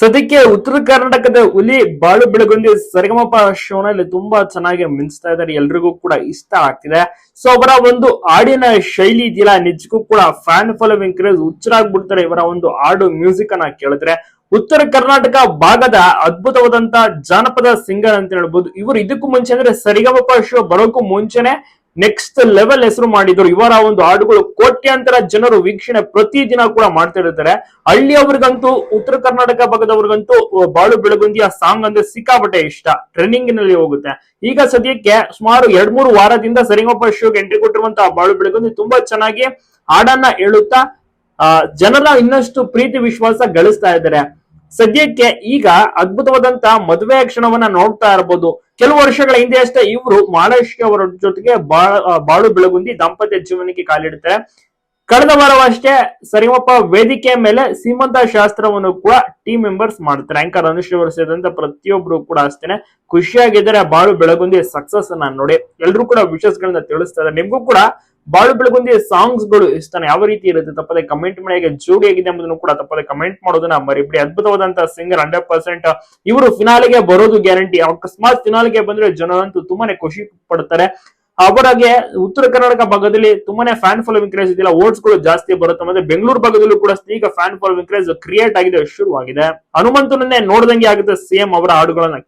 ಸದ್ಯಕ್ಕೆ ಉತ್ತರ ಕರ್ನಾಟಕದ ಹುಲಿ ಬಾಳು ಬೆಳಗುಂದಿ ಸರಿಗಮಪ ಶೋನಲ್ಲಿ ತುಂಬಾ ಚೆನ್ನಾಗಿ ಮಿಂಚ್ತಾ ಇದ್ದಾರೆ. ಎಲ್ರಿಗೂ ಕೂಡ ಇಷ್ಟ ಆಗ್ತಿದೆ. ಸೊ ಅವರ ಒಂದು ಹಾಡಿನ ಶೈಲಿ ಇದೆಯಲ್ಲ, ನಿಜಕ್ಕೂ ಕೂಡ ಫ್ಯಾನ್ ಫಾಲೋವಿಂಗ್ ಕ್ರೇಜ್ ಹುಚ್ಚರಾಗ್ಬಿಡ್ತಾರೆ ಇವರ ಒಂದು ಹಾಡು ಮ್ಯೂಸಿಕ್ ಅನ್ನ ಕೇಳಿದ್ರೆ ಉತ್ತರ ಕರ್ನಾಟಕ ಭಾಗದ ಅದ್ಭುತವಾದಂತ ಜಾನಪದ ಸಿಂಗರ್ ಅಂತ ಹೇಳ್ಬೋದು. ಇವರು ಇದಕ್ಕೂ ಮುಂಚೆ ಅಂದ್ರೆ ಸರಿಗಮಪ ಶೋ ಬರೋಕ್ಕೂ ಮುಂಚೆನೆ ನೆಕ್ಸ್ಟ್ ಲೆವೆಲ್ ಹೆಸರು ಮಾಡಿದ್ರು. ಇವರ ಒಂದು ಹಾಡುಗಳು ಕೋಟ್ಯಾಂತರ ಜನರು ವೀಕ್ಷಣೆ ಪ್ರತಿದಿನ ಕೂಡ ಮಾಡ್ತಾ ಇರ್ತಾರೆ. ಹಳ್ಳಿಯವ್ರಿಗಂತೂ, ಉತ್ತರ ಕರ್ನಾಟಕ ಭಾಗದವ್ರಿಗಂತೂ ಬಾಳು ಬೆಳಗುಂದಿಯ ಸಾಂಗ್ ಅಂದ್ರೆ ಸಿಕ್ಕಾಪಟ್ಟೆ ಇಷ್ಟ. ಟ್ರೆಂಡಿಂಗ್ನಲ್ಲಿ ಹೋಗುತ್ತೆ. ಈಗ ಸದ್ಯಕ್ಕೆ ಸುಮಾರು ಎರಡ್ ಮೂರು ವಾರದಿಂದ ಸರಿಗಪ್ಪ ಶೋಗೆ ಎಂಟ್ರಿ ಕೊಟ್ಟಿರುವಂತಹ ಬಾಳು ಬೆಳಗುಂದಿ ತುಂಬಾ ಚೆನ್ನಾಗಿ ಹಾಡನ್ನ ಹೇಳುತ್ತಾ ಜನರ ಇನ್ನಷ್ಟು ಪ್ರೀತಿ ವಿಶ್ವಾಸ ಗಳಿಸ್ತಾ ಇದ್ದಾರೆ. ಸದ್ಯಕ್ಕೆ ಈಗ ಅದ್ಭುತವಾದಂತಹ ಮದುವೆ ಕ್ಷಣವನ್ನ ನೋಡ್ತಾ ಇರಬಹುದು ಕೆಲವು ವರ್ಷಗಳ ಹಿಂದೆ ಅಷ್ಟೇ ಇವರು ಮಹಾಲಕ್ಷ್ಮಿ ಜೊತೆಗೆ ಬಾಳ, ಬಾಳು ಬೆಳಗುಂದಿ ದಾಂಪತ್ಯ ಜೀವನಕ್ಕೆ ಕಾಲಿಡ್ತಾರೆ ಕಳೆದ ವಾರವಷ್ಟೇ ಸರಿಮಪ್ಪ ವೇದಿಕೆ ಮೇಲೆ ಸೀಮಂತ ಶಾಸ್ತ್ರವನ್ನು ಕೂಡ ಟೀಮ್ ಮೆಂಬರ್ಸ್ ಮಾಡ್ತಾರೆ ಆಂಕರ್ ಅನುಶ್ರೀ ಅವರು ಸೇರಿದಂತೆ ಪ್ರತಿಯೊಬ್ರು ಕೂಡ ಅಷ್ಟೇನೆ ಖುಷಿಯಾಗಿದ್ದಾರೆ. ಬಾಳು ಬೆಳಗುಂದಿ ಸಕ್ಸಸ್ ಅನ್ನ ನೋಡಿ. ಎಲ್ರು ಕೂಡ ವಿಶಸ್ ತಿಳಿಸ್ತಾರೆ ನಿಮ್ಗೂ ಕೂಡ ಬಾಳು ಬೆಳಗುಂದಿ ಸಾಂಗ್ಸ್ಗಳು ಇಷ್ಟನ ಯಾವ ರೀತಿ ಇರುತ್ತೆ? ತಪ್ಪದೆ ಕಮೆಂಟ್ ಮಾಡಿ ಜೋಡಿ ಆಗಿದೆ ಎಂಬುದನ್ನು ಕೂಡ ತಪ್ಪದೆ ಕಮೆಂಟ್ ಮಾಡೋದನ್ನ ಮರಿಬಿಡಿ. ಅದ್ಭುತವಾದಂತಹ ಸಿಂಗರ್ ಹಂಡ್ರೆಡ್ ಪರ್ಸೆಂಟ್ ಇವರು ಫಿನಾಲಿಗೆ ಬರೋದು ಗ್ಯಾರಂಟಿ ಅಕಸ್ಮಾತ್ ಫಿನಾಲಿಗೆ ಬಂದ್ರೆ ಜನರಂತೂ ತುಂಬಾನೇ ಖುಷಿ ಪಡ್ತಾರೆ. ಅವರಾಗೆ ಉತ್ತರ ಕರ್ನಾಟಕ ಭಾಗದಲ್ಲಿ ತುಂಬಾನೇ ಫ್ಯಾನ್ ಫಾಲೋವಿಂಗ್ ಕ್ರೇಜ್ ಇದೆಯಲ್ಲ ವೋಟ್ಸ್ಗಳು ಜಾಸ್ತಿ ಬರುತ್ತೆ. ಮತ್ತೆ ಬೆಂಗಳೂರು ಭಾಗದಲ್ಲೂ ಕೂಡ ಈಗ ಫ್ಯಾನ್ ಫಾಲೋವಿಂಗ್ ಕ್ರೇಜ್ ಕ್ರಿಯೇಟ್ ಆಗಿದೆ, ಶುರುವಾಗಿದೆ. ಹನುಮಂತನನ್ನೇ ನೋಡ್ದಂಗೆ ಆಗುತ್ತೆ ಸೇಮ್ ಅವರ ಹಾಡುಗಳನ್ನ